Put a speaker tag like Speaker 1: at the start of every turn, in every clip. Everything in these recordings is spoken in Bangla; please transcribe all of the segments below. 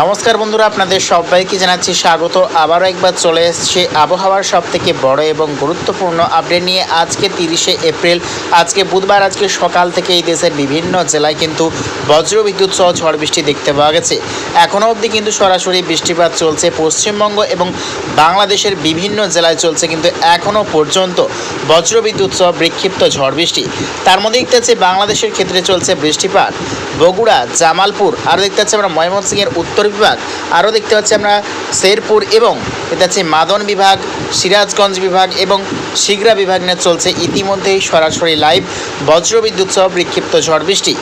Speaker 1: নমস্কার বন্ধুরা, আপনাদের সবাইকে জানাচ্ছি স্বাগত। আবারও একবার চলে এসেছে আবহাওয়ার সব থেকে বড় এবং গুরুত্বপূর্ণ আপডেট নিয়ে আজকে তিরিশে এপ্রিল। আজকে বুধবার, আজকে সকাল থেকে এই দেশের বিভিন্ন জেলায় কিন্তু বজ্র বিদ্যুৎ সহ ঝড় বৃষ্টি দেখতে পাওয়া গেছে। এখনও অবধি কিন্তু সরাসরি বৃষ্টিপাত চলছে পশ্চিমবঙ্গ এবং বাংলাদেশের বিভিন্ন জেলায় চলছে কিন্তু এখনও পর্যন্ত বজ্র বিদ্যুৎ সহ বিক্ষিপ্ত ঝড় বৃষ্টি। তার মধ্যে দেখতে পাচ্ছি, বাংলাদেশের ক্ষেত্রে চলছে বৃষ্টিপাত। বগুড়া, জামালপুর, আরও দেখতে পাচ্ছি আমরা ময়মনসিংহের উত্তর বিভাগ। আরও দেখতে পাচ্ছি আমরা শেরপুর এবং এটা হচ্ছে মাদন বিভাগ, সিরাজগঞ্জ বিভাগ এবং শিগরা বিভাগ নিয়ে চলছে ইতিমধ্যেই সরাসরি লাইভ বজ্রবিদ্যুৎ সহ বিক্ষিপ্ত ঝড় বৃষ্টি।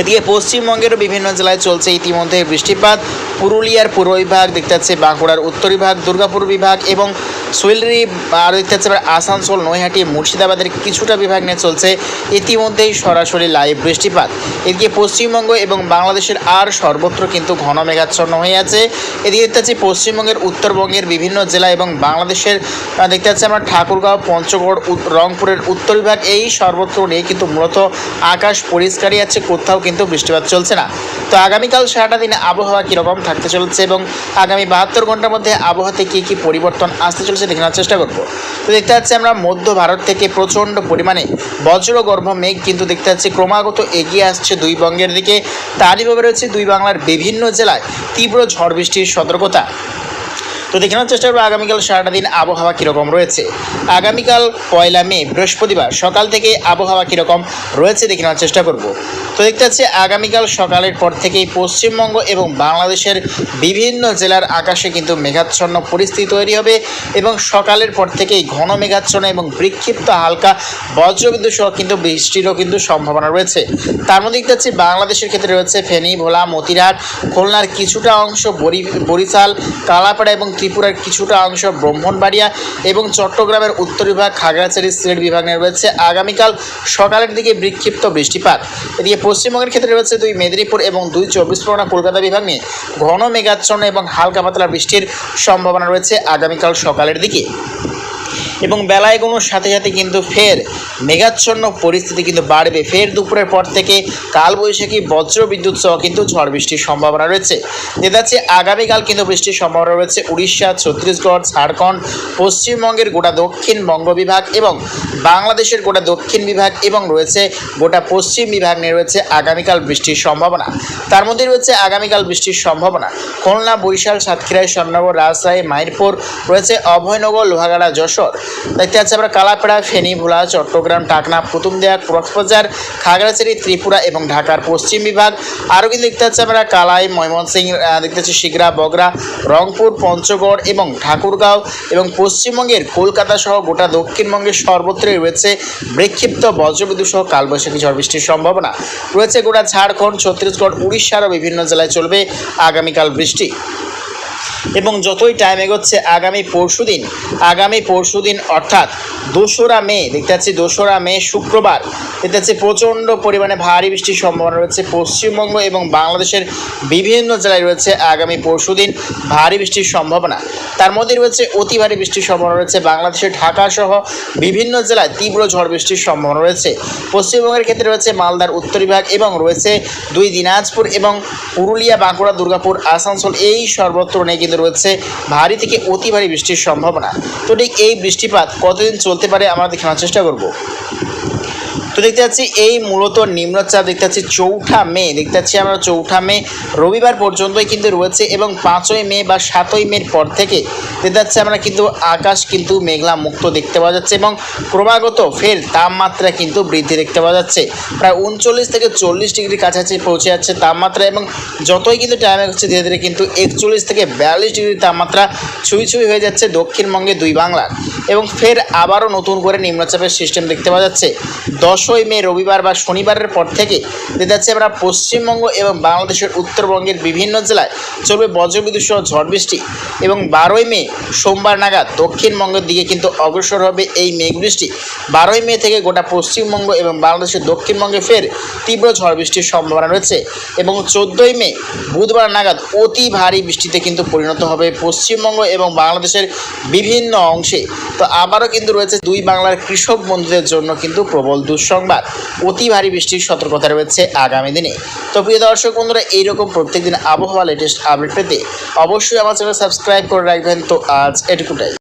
Speaker 1: এদিকে পশ্চিমবঙ্গেরও বিভিন্ন জেলায় চলছে ইতিমধ্যে বৃষ্টিপাত। পুরুলিয়ার পূর্ব বিভাগ দেখতে পাচ্ছি বাঁকুড়ার উত্তর বিভাগ, দুর্গাপুর বিভাগ এবং সুইলরি আর দেখতে পাচ্ছি আসানসোল, নৈহাটি, মুর্শিদাবাদের কিছুটা বিভাগ নিয়ে চলছে ইতিমধ্যেই সরাসরি লাইভ বৃষ্টিপাত। এদিকে পশ্চিমবঙ্গ এবং বাংলাদেশের আর সর্বত্র কিন্তু ঘন মেঘাচ্ছন্ন হয়ে আছে। এদিকে দেখতে পাচ্ছি পশ্চিমবঙ্গের উত্তরবঙ্গের বিভিন্ন জেলা এবং বাংলাদেশের দেখতে পাচ্ছি আমরা ঠাকুরগাঁও, পঞ্চগড়, রংপুরের উত্তর বিভাগ, এই সর্বত্র নিয়ে কিন্তু মূলত আকাশ পরিষ্কারই আছে, কোথাও কিন্তু বৃষ্টিপাত চলছে না। তো আগামীকাল সারাটা দিনে আবহাওয়া কীরকম থাকতে চলছে এবং আগামী বাহাত্তর ঘণ্টার মধ্যে আবহাওয়াতে কী কী পরিবর্তন আসতে চলছে দেখে নেওয়ার চেষ্টা করব। তো দেখতে পাচ্ছি আমরা মধ্য ভারত থেকে প্রচণ্ড পরিমাণে বজ্রগর্ভ মেঘ কিন্তু দেখতে পাচ্ছি। ক্রমাগত এগিয়ে আসছে দুই বঙ্গের দিকে। তারই রয়েছে দুই বাংলার বিভিন্ন জেলায় তীব্র ঝড় বৃষ্টির সতর্কতা। তো দেখে নেওয়ার চেষ্টা করব আগামীকাল সারাটা দিন আবহাওয়া কীরকম রয়েছে। আগামীকাল পয়লা মে, বৃহস্পতিবার, সকাল থেকে আবহাওয়া কীরকম রয়েছে দেখে নেওয়ার চেষ্টা করব। তো দেখতে পাচ্ছি আগামীকাল সকালের পর থেকেই পশ্চিমবঙ্গ এবং বাংলাদেশের বিভিন্ন জেলার আকাশে কিন্তু মেঘাচ্ছন্ন পরিস্থিতি তৈরি হবে এবং সকালের পর থেকেই ঘন মেঘাচ্ছন্ন এবং বিক্ষিপ্ত হালকা বজ্রবিদ্যুৎ সহ কিন্তু বৃষ্টিরও কিন্তু সম্ভাবনা রয়েছে। তার মধ্যে দেখতে পাচ্ছি বাংলাদেশের ক্ষেত্রে রয়েছে ফেনী, ভোলা, মতিরাট, খুলনার কিছুটা অংশ বরি, বরিশাল, কালাপাড়া এবং ত্রিপুরার কিছুটা অংশ ব্রাহ্মণবাড়িয়া এবং চট্টগ্রামের উত্তর বিভাগ, খাগড়াছড়ি, সিলেট বিভাগ নিয়ে রয়েছে। আগামীকাল সকালের দিকে বিক্ষিপ্ত বৃষ্টিপাত। এদিকে পশ্চিমবঙ্গের ক্ষেত্রে রয়েছে দুই মেদিনীপুর এবং দুই চব্বিশ পরগনা কলকাতা বিভাগ নিয়ে ঘন মেঘাচ্ছন্ন এবং হালকা পাতলা বৃষ্টির সম্ভাবনা রয়েছে আগামীকাল সকালের দিকে। এবং বেলা এগোনোর সাথে সাথে কিন্তু ফের মেঘাচ্ছন্ন পরিস্থিতি কিন্তু বাড়বে। ফের দুপুরের পর থেকে কালবৈশাখী বজ্র বিদ্যুৎ সহ কিন্তু ঝড় বৃষ্টির সম্ভাবনা রয়েছে। দেখা যাচ্ছে আগামীকাল কিন্তু বৃষ্টির সম্ভাবনা রয়েছে উড়িষ্যা, ছত্তিশগড়, ঝাড়খণ্ড, পশ্চিমবঙ্গের গোটা দক্ষিণ বঙ্গ বিভাগ এবং বাংলাদেশের গোটা দক্ষিণ বিভাগ এবং রয়েছে গোটা পশ্চিম বিভাগ নিয়ে রয়েছে আগামীকাল বৃষ্টির সম্ভাবনা। তার মধ্যে রয়েছে আগামীকাল বৃষ্টির সম্ভাবনা। খুলনা, বরিশাল সাতক্ষীরায় শ্যামনগর, রাজশাহী, মাইরপুর, রয়েছে অভয়নগর, লোহাগাড়া, যশোর। দেখতে পাচ্ছি আমরা কালাপাড়া ফেনী ভোলা চট্টগ্রাম টাকনা পুতুমদিয়া কক্সবাজার খাগড়াছড়ি ত্রিপুরা এবং ঢাকার পশ্চিম বিভাগ। আরও কিন্তু দেখতে পাচ্ছি আমরা কালাই ময়মনসিংহ আহ, দেখতে পাচ্ছি শিগরা বগরা রংপুর পঞ্চগড় এবং ঠাকুরগাঁও এবং পশ্চিমবঙ্গের কলকাতা সহ গোটা দক্ষিণবঙ্গের সর্বত্রই রয়েছে বিক্ষিপ্ত বজ্রবিদ্যুৎ সহ কালবৈশাখী ঝড় বৃষ্টির সম্ভাবনা। রয়েছে গোটা ঝাড়খণ্ড ছত্তিশগড় উড়িষ্যারও বিভিন্ন জেলায় চলবে আগামীকাল বৃষ্টি। এবং যতই টাইম এগোচ্ছে, আগামী পরশু দিন, আগামী পরশু দিন অর্থাৎ দোসরা মে, দেখতে পাচ্ছি দোসরা মে শুক্রবার, দেখতে পাচ্ছি প্রচণ্ড পরিমাণে ভারী বৃষ্টির সম্ভাবনা রয়েছে পশ্চিমবঙ্গ এবং বাংলাদেশের বিভিন্ন জেলায় রয়েছে আগামী পরশু দিন ভারী বৃষ্টির সম্ভাবনা। তার মধ্যে রয়েছে অতি ভারী বৃষ্টির সম্ভাবনা রয়েছে বাংলাদেশের ঢাকা সহ বিভিন্ন জেলায় তীব্র ঝড় বৃষ্টির সম্ভাবনা রয়েছে। পশ্চিমবঙ্গের ক্ষেত্রে রয়েছে মালদার উত্তর বিভাগ এবং রয়েছে দুই দিনাজপুর এবং পুরুলিয়া, বাঁকুড়া, দুর্গাপুর, আসানসোল, এই সর্বত্র নিয়ে কিন্তু রয়েছে। ভারী থেকে অতি ভারী বৃষ্টির সম্ভাবনা। তো ঠিক এই বৃষ্টিপাত কতদিন চলতে পারে আমরা দেখানোর চেষ্টা করব। তো দেখতে পাচ্ছি এই মূলত নিম্নচাপ, দেখতে পাচ্ছি চৌঠা মে, দেখতে পাচ্ছি আমরা চৌঠা মে রবিবার পর্যন্তই কিন্তু রয়েছে এবং পাঁচই মে বা সাতই মের পর থেকে দেখতে পাচ্ছি আমরা কিন্তু আকাশ কিন্তু মেঘলা মুক্ত দেখতে পাওয়া যাচ্ছে এবং ক্রমাগত ফের তাপমাত্রা কিন্তু বৃদ্ধি দেখতে পাওয়া যাচ্ছে। প্রায় উনচল্লিশ থেকে চল্লিশ ডিগ্রির কাছাকাছি পৌঁছে যাচ্ছে তাপমাত্রা এবং যতই কিন্তু টাইম হচ্ছে ধীরে ধীরে কিন্তু একচল্লিশ থেকে বিয়াল্লিশ ডিগ্রি তাপমাত্রা ছুঁই ছুঁই হয়ে যাচ্ছে দক্ষিণবঙ্গে দুই বাংলার এবং ফের আবারও নতুন করে নিম্নচাপের সিস্টেম দেখতে পাওয়া যাচ্ছে। দশই মে, রবিবার বা শনিবারের পর থেকে দেখতে যাচ্ছে আমরা পশ্চিমবঙ্গ এবং বাংলাদেশের উত্তরবঙ্গের বিভিন্ন জেলায় চলবে বজ্রবিদ্যুৎ সহ ঝড় বৃষ্টি এবং বারোই মে, সোমবার নাগাদ দক্ষিণবঙ্গের দিকে কিন্তু অগ্রসর হবে এই মেঘ বৃষ্টি। বারোই মে থেকে গোটা পশ্চিমবঙ্গ এবং বাংলাদেশের দক্ষিণবঙ্গে ফের তীব্র ঝড় বৃষ্টির সম্ভাবনা রয়েছে এবং চোদ্দোই মে, বুধবার নাগাদ অতি ভারী বৃষ্টিতে কিন্তু পরিণত হবে পশ্চিমবঙ্গ এবং বাংলাদেশের বিভিন্ন অংশে। তো আবারও কিন্তু রয়েছে দুই বাংলার কৃষক বন্ধুদের জন্য কিন্তু প্রবল দুঃসংবাদ। সংবাদ। অতি ভারী বৃষ্টির সতর্কতা রয়েছে আগামী দিনে। তো প্রিয় দর্শক বন্ধুরা, এইরকম প্রত্যেকদিন আবহাওয়া লেটেস্ট আপডেট পেতে অবশ্যই আমার চ্যানেল সাবস্ক্রাইব করে রাখবেন। তো আজ এটুকুটাই।